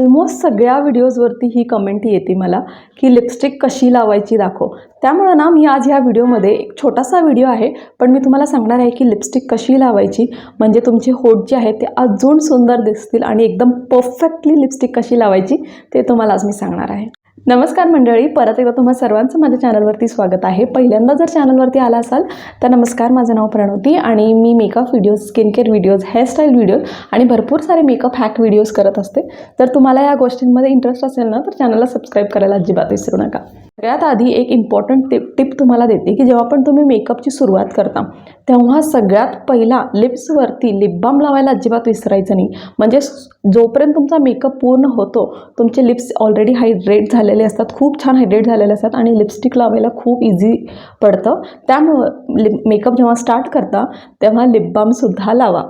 Almost सगळ्या व्हिडिओजवरती ही comment येते मला की लिपस्टिक कशी लावायची दाखव. त्यामुळं ना मी आज ह्या व्हिडिओमध्ये एक छोटासा व्हिडिओ आहे पण मी तुम्हाला सांगणार आहे की लिपस्टिक कशी लावायची म्हणजे तुमचे होठ जे आहेत ते अजून सुंदर दिसतील आणि एकदम परफेक्टली लिपस्टिक कशी लावायची ते तुम्हाला आज मी सांगणार आहे. नमस्कार मंडळी परत एकदा तुम्हा सर्वांचं माझ्या चॅनलवरती स्वागत आहे. पहिल्यांदा जर चॅनलवरती आला असाल तर नमस्कार माझं नाव प्रणवती आणि मी makeup videos skin care videos hairstyle videos आणि भरपूर सारे मेकअप हॅक व्हिडिओज करत असते. तर तुम्हाला या गोष्टींमध्ये इंटरेस्ट असेल ना तर चॅनलला सबस्क्राईब करायला अजिबात विसरू नका. सगळ्यात आधी एक इम्पॉर्टंट टिप टिप तुम्हाला देते की जेव्हा पण तुम्ही मेकअपची सुरुवात करता तेव्हा सगळ्यात पहिला लिप्सवरती लिप बाम लावायला अजिबात विसरायचं नाही. म्हणजे जोपर्यंत तुमचा मेकअप पूर्ण होतो तुमचे लिप्स ऑलरेडी हायड्रेट झालेले असतात खूप छान हायड्रेट झालेले असतात आणि लिपस्टिक लावायला खूप इझी पडतं. त्यामुळं लिप मेकअप जेव्हा स्टार्ट करता तेव्हा लिप बामसुद्धा लावा.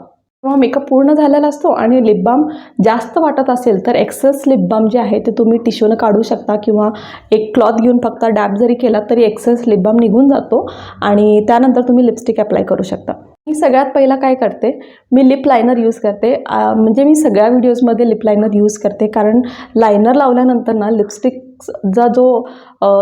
जेव्हा मेकअप पूर्ण झालेला असतो आणि लिप बाम जास्त वाटत असेल तर एक्सेस लिप बाम जे आहे ते तुम्ही टिश्यूनं काढू शकता किंवा एक क्लॉथ घेऊन फक्त डॅब जरी केला तरी एक्सेस लिप बाम निघून जातो आणि त्यानंतर तुम्ही लिपस्टिक अप्लाय करू शकता. मी सगळ्यात पहिला काय करते? मी लिप लायनर यूज करते. म्हणजे मी सगळ्या व्हिडिओजमध्ये लिप लायनर यूज करते. कारण लायनर लावल्यानंतर ना लिपस्टिक चा जो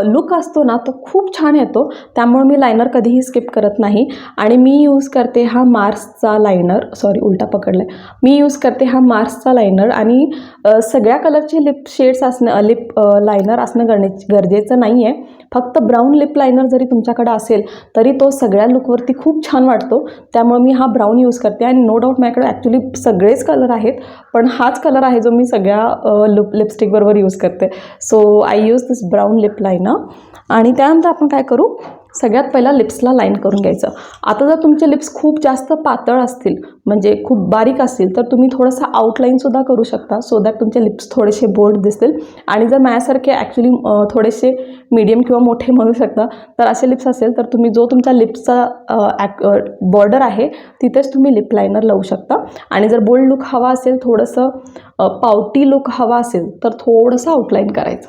लुक असतो ना तो खूप छान येतो. त्यामुळे मी लायनर कधीही स्किप करत नाही. आणि मी यूज करते हा मार्सचा लायनर सॉरी उलटा पकडला मी यूज करते हा मार्सचा लायनर आणि सगळ्या कलरचे लिप शेड्स असणं लिप लायनर असणं गरणे गरजेचं नाही आहे फक्त ब्राऊन लिप लायनर जरी तुमच्याकडे असेल तरी तो सगळ्या लुकवरती खूप छान वाटतो त्यामुळे मी हा ब्राऊन यूज करते. आणि नो डाऊट माझ्याकडे ॲक्च्युली सगळेच कलर आहेत पण हाच कलर आहे जो मी सगळ्या लुप लिपस्टिकबरोबर यूज करते. So I use this brown lip liner आणि त्यानंतर आपण काय करू? सगळ्यात पहिला लिप्सला लाईन करून घ्यायचं. आता जर तुमचे लिप्स खूप जास्त पातळ असतील म्हणजे खूप बारीक असतील तर तुम्ही थोडंसं आउटलाईनसुद्धा करू शकता सो दॅट तुमचे लिप्स थोडेसे बोल्ड दिसतील. आणि जर माझ्यासारखे ॲक्च्युली थोडेसे मीडियम किंवा मोठे म्हणू शकता तर असे लिप्स असेल तर तुम्ही जो तुमचा लिप्सचा बॉर्डर आहे तिथेच तुम्ही लिप लायनर लावू शकता. आणि जर बोल्ड लुक हवा असेल थोडंसं पावटी लुक हवा असेल तर थोडंसं आउटलाईन करायचं.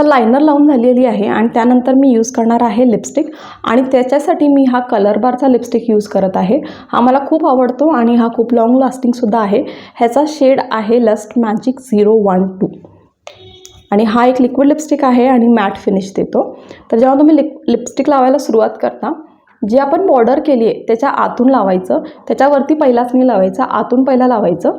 आता लायनर लावून झालेली आहे आणि त्यानंतर मी यूज करणार आहे लिपस्टिक आणि त्याच्यासाठी मी हा कलर बारचा लिपस्टिक यूज करत आहे. हा मला खूप आवडतो आणि हा खूप लाँग लास्टिंगसुद्धा आहे. ह्याचा शेड आहे lust magic zero one two आणि हा एक लिक्विड लिपस्टिक आहे आणि मॅट फिनिश देतो. तर जेव्हा तुम्ही लिप लिपस्टिक लावायला सुरुवात करता जी आपण बॉर्डर केली आहे त्याच्या आतून लावायचं त्याच्यावरती पहिलाच नाही लावायचं आतून पहिला लावायचं.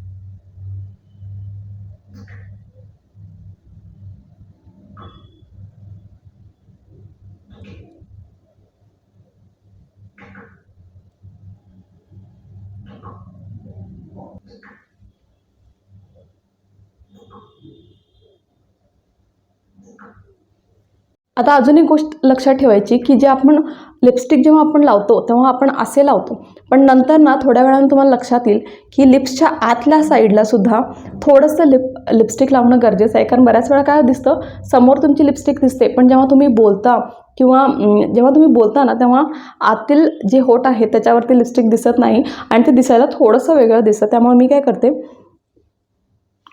आता अजून एक गोष्ट लक्षात ठेवायची की जे आपण लिपस्टिक जेव्हा आपण लावतो तेव्हा आपण असे लावतो. पण नंतर ना थोड्या वेळानं तुम्हाला लक्षात येईल की लिप्सच्या आतल्या साईडला सुद्धा थोडंसं लिप लिपस्टिक लावणं गरजेचं आहे. कारण बऱ्याच वेळा काय दिसतं समोर तुमची लिपस्टिक दिसते पण जेव्हा तुम्ही बोलता किंवा जेव्हा तुम्ही बोलता ना तेव्हा आतील जे होट आहे त्याच्यावरती लिपस्टिक दिसत नाही आणि ते दिसायला थोडंसं वेगळं दिसतं. त्यामुळे मी काय करते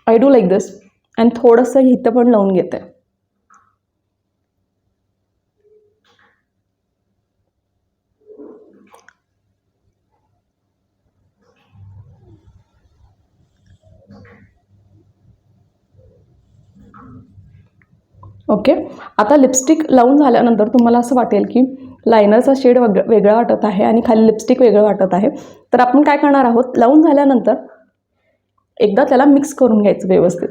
आय डू लाईक दिस आणि थोडंसं हिथं पण लावून घेते. ओके आता लिपस्टिक लावून झाल्यानंतर तुम्हाला असं वाटेल की लायनरचा शेड वग वेगळा वाटत आहे आणि खाली लिपस्टिक वेगळं वाटत आहे. तर आपण काय करणार आहोत? लावून झाल्यानंतर एकदा त्याला मिक्स करून घ्यायचं व्यवस्थित.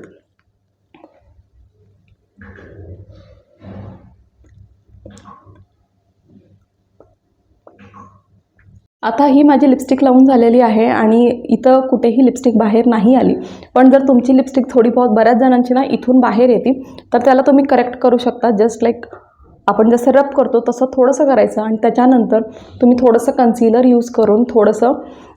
आता ही माझी लिपस्टिक लावून झालेली आहे आणि इथं कुठेही लिपस्टिक बाहेर नाही आली. पण जर तुमची लिपस्टिक थोडी बहुत बऱ्याच जणांची ना इथून बाहेर येते तर त्याला तुम्ही करेक्ट करू शकता. जस्ट लाईक आपण जसं रब करतो तसं थोडंसं करायचं आणि त्याच्यानंतर तुम्ही थोडंसं कन्सिलर यूज करून थोडंसं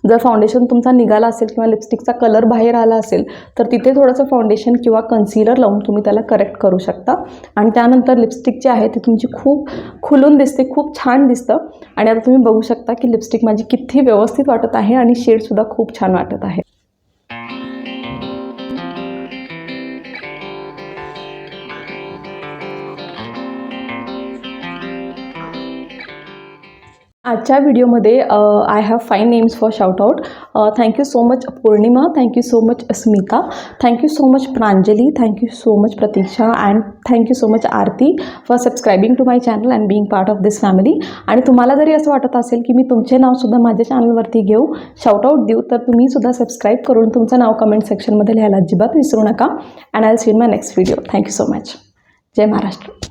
जर फाउंडेशन तुमचा निघाला असेल किंवा लिपस्टिकचा कलर बाहेर आला असेल तर तिथे थोडंसं फाउंडेशन किंवा कन्सिलर लावून तुम्ही त्याला करेक्ट करू शकता. आणि त्यानंतर लिपस्टिक जी आहे ती तुमची खूप खुलून दिसते खूप छान दिसतं. आणि आता तुम्ही बघू शकता की लिपस्टिक माझी किती व्यवस्थित वाटत आहे आणि शेडसुद्धा खूप छान वाटत आहे. आजच्या व्हिडिओमध्ये I have five names for shoutout thank you so much Pournima thank you so much Smita thank you so much Pranjali thank you so much Pratiksha and thank you so much Aarti for subscribing to my channel and being part of this family आणि तुम्हाला जरी असं वाटत असेल की मी तुमचे नावसुद्धा माझ्या चॅनलवरती घेऊ शाउटआउट देऊ तर तुम्हीसुद्धा सबस्क्राईब करून तुमचं नाव कमेंट सेक्शनमध्ये लिहायला अजिबात विसरू नका. And I seen my next video thank you so much Jai Maharashtra.